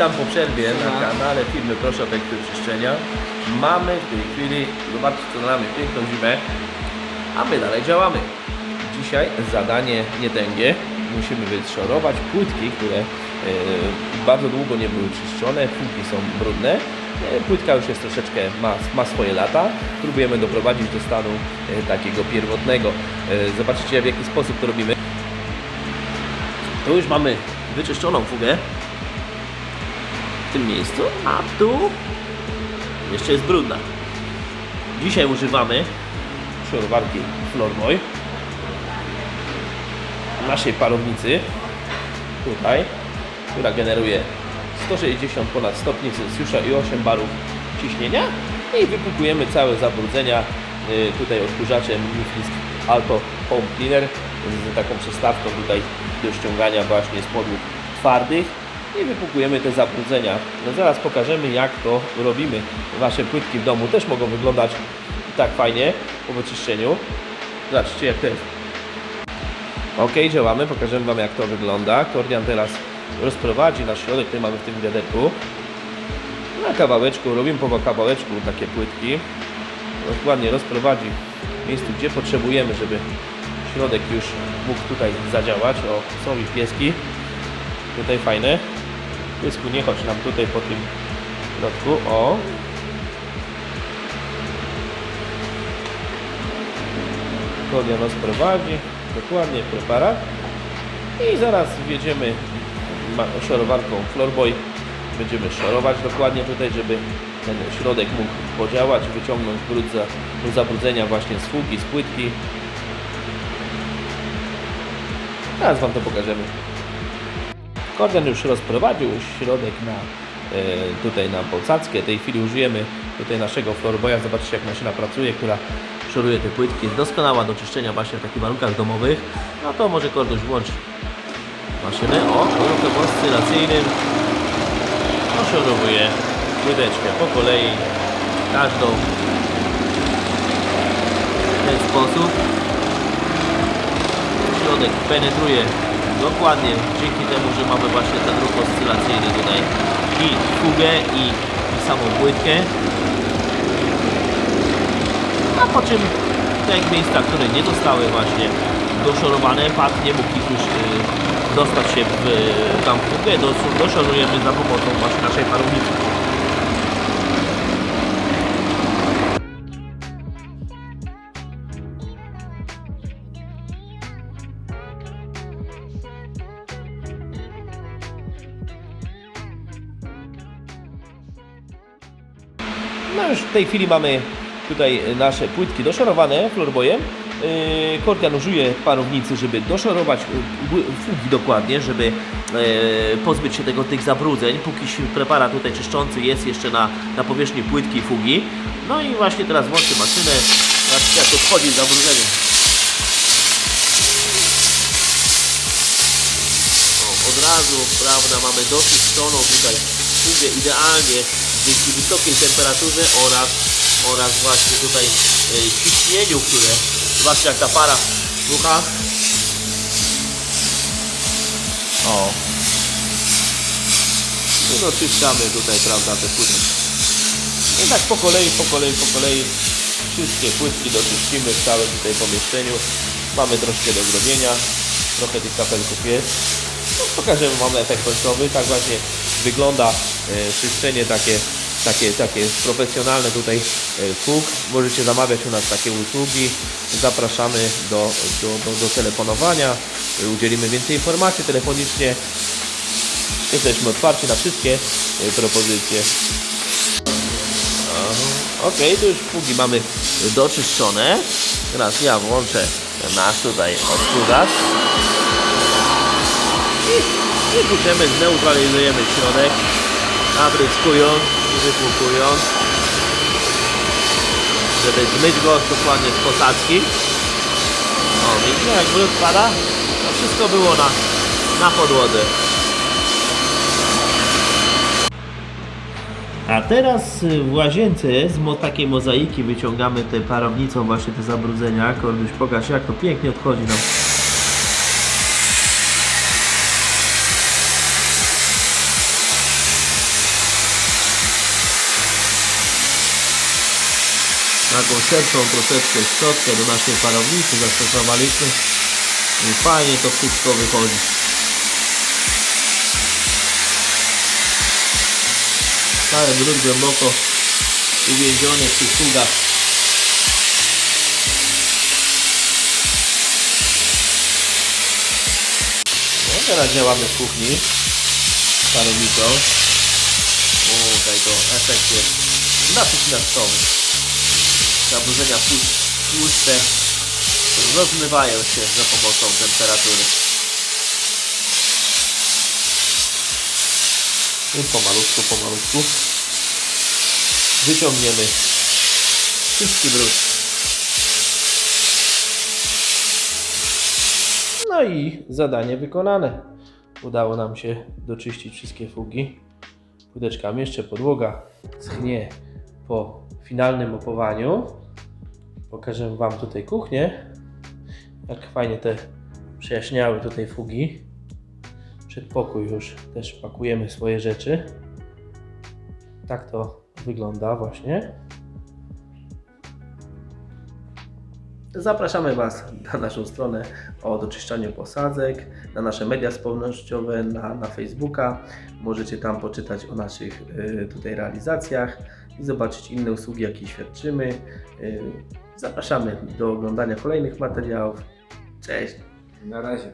Witam po przerwie na kanale firmy Proszę efekty czyszczenia. Mamy w tej chwili, zobaczcie co mamy, piękną zimę, a my dalej działamy. Dzisiaj zadanie nietęgie. Musimy wyszorować płytki, które e, bardzo długo nie były czyszczone, płytki są brudne. E, Płytka już jest troszeczkę, ma, ma swoje lata. Próbujemy doprowadzić do stanu e, takiego pierwotnego. E, Zobaczycie w jaki sposób to robimy. Tu już mamy wyczyszczoną fugę w tym miejscu, a tu jeszcze jest brudna. Dzisiaj używamy szorowarki Floorboy naszej parownicy tutaj, która generuje 160 ponad stopni Celsjusza i 8 barów ciśnienia. I wypukujemy całe zabrudzenia y, tutaj odkurzaczem Newfisk Alto Home Cleaner z taką przestawką tutaj do ściągania właśnie z podłóg twardych i wypukujemy te zabrudzenia. No zaraz pokażemy jak to robimy. Wasze płytki w domu też mogą wyglądać tak fajnie po wyczyszczeniu. Zobaczcie jak to jest. Ok, działamy, pokażemy Wam jak to wygląda. Kordian teraz rozprowadzi na środek, który mamy w tym wiaderku. Na kawałeczku, robimy po kawałeczku takie płytki. Dokładnie rozprowadzi w miejscu, gdzie potrzebujemy, żeby środek już mógł tutaj zadziałać. O, są i pieski. Tutaj fajne. Piesku, nie chodź nam tutaj po tym środku. O, Kordian rozprowadzi dokładnie preparat i zaraz wjedziemy szorowarką Floorboy. Będziemy szorować dokładnie tutaj, żeby ten środek mógł podziałać, wyciągnąć brud za, brud zabrudzenia właśnie z fugi, z płytki. Teraz Wam to pokażemy Kordian już rozprowadził środek na e, tutaj na posadzkę. W tej chwili użyjemy tutaj naszego Floorboya. Zobaczcie jak maszyna pracuje, która szoruje te płytki. Jest doskonała do czyszczenia właśnie w takich warunkach domowych. No to może Korduś włącz maszynę. O, warunkach oscylacyjnym. Oszorowuje płyteczkę po kolei. Każdą w ten sposób środek penetruje dokładnie. Dzięki temu, że mamy właśnie ten ruch oscylacyjny tutaj i fugę i, samą płytkę. A po czym te miejsca, które nie zostały właśnie doszorowane, pad nie mógł ich już y, dostać się w y, tam fugę, dos- doszorujemy za pomocą właśnie naszej parownicy. No już w tej chwili mamy tutaj nasze płytki doszorowane florbojem. Yy, Kordian użyje parownicy, żeby doszorować yy, fugi dokładnie, żeby yy, pozbyć się tego, tych zabrudzeń, póki preparat tutaj czyszczący jest jeszcze na, na powierzchni płytki i fugi. No i właśnie teraz włączę maszynę, jak odchodzi zabrudzenie. Od razu, prawda, mamy doczyszczoną tutaj fugę idealnie dzięki wysokiej temperaturze oraz, oraz właśnie tutaj e, ciśnieniu, które zobaczcie jak ta para rucha. O. I doczyszczamy tutaj, prawda, te płytki. I tak po kolei, po kolei, po kolei wszystkie płytki doczyścimy w całym tutaj pomieszczeniu. Mamy troszkę do zrobienia, trochę tych kapelków jest. No, pokażemy Wam efekt końcowy. Tak właśnie wygląda czyszczenie takie, takie, takie profesjonalne tutaj e, fug. Możecie zamawiać u nas takie usługi. Zapraszamy do, do, do, do telefonowania. E, Udzielimy więcej informacji telefonicznie. Jesteśmy otwarci na wszystkie e, propozycje. Ok, tu już fugi mamy doczyszczone. Teraz ja włączę nasz tutaj odkurzacz. I, i piszemy, zneutralizujemy środek, napryskując i wypłukując, żeby zmyć go dokładnie z posadzki. O, widzicie jak brud pada? To wszystko było na, na podłodze. A teraz y, w łazience z takiej mozaiki wyciągamy te parownicą właśnie te zabrudzenia. Korduś, pokaż jak to pięknie odchodzi nam. Taką szerszą troszeczkę szczotkę do naszej parownicy zastosowaliśmy i fajnie to wszystko wychodzi. Cały brud głęboko uwięziony tych fugach. No teraz działamy w kuchni parownicą. Tutaj to efekt jest natychmiastowy. Zaburzenia tłuszcze rozmywają się za pomocą temperatury. I pomalutku, pomalutku wyciągniemy czysty brud. No i zadanie wykonane. Udało nam się doczyścić wszystkie fugi płyteczkami. Jeszcze podłoga schnie po finalnym opowaniu. Pokażę Wam tutaj kuchnię. Jak fajnie te przejaśniały tutaj fugi. Przedpokój już też pakujemy swoje rzeczy. Tak to wygląda właśnie. Zapraszamy Was na naszą stronę o doczyszczaniu posadzek, na nasze media społecznościowe, na, na Facebooka. Możecie tam poczytać o naszych y, tutaj realizacjach i zobaczyć inne usługi, jakie świadczymy. Y, zapraszamy do oglądania kolejnych materiałów. Cześć! Na razie.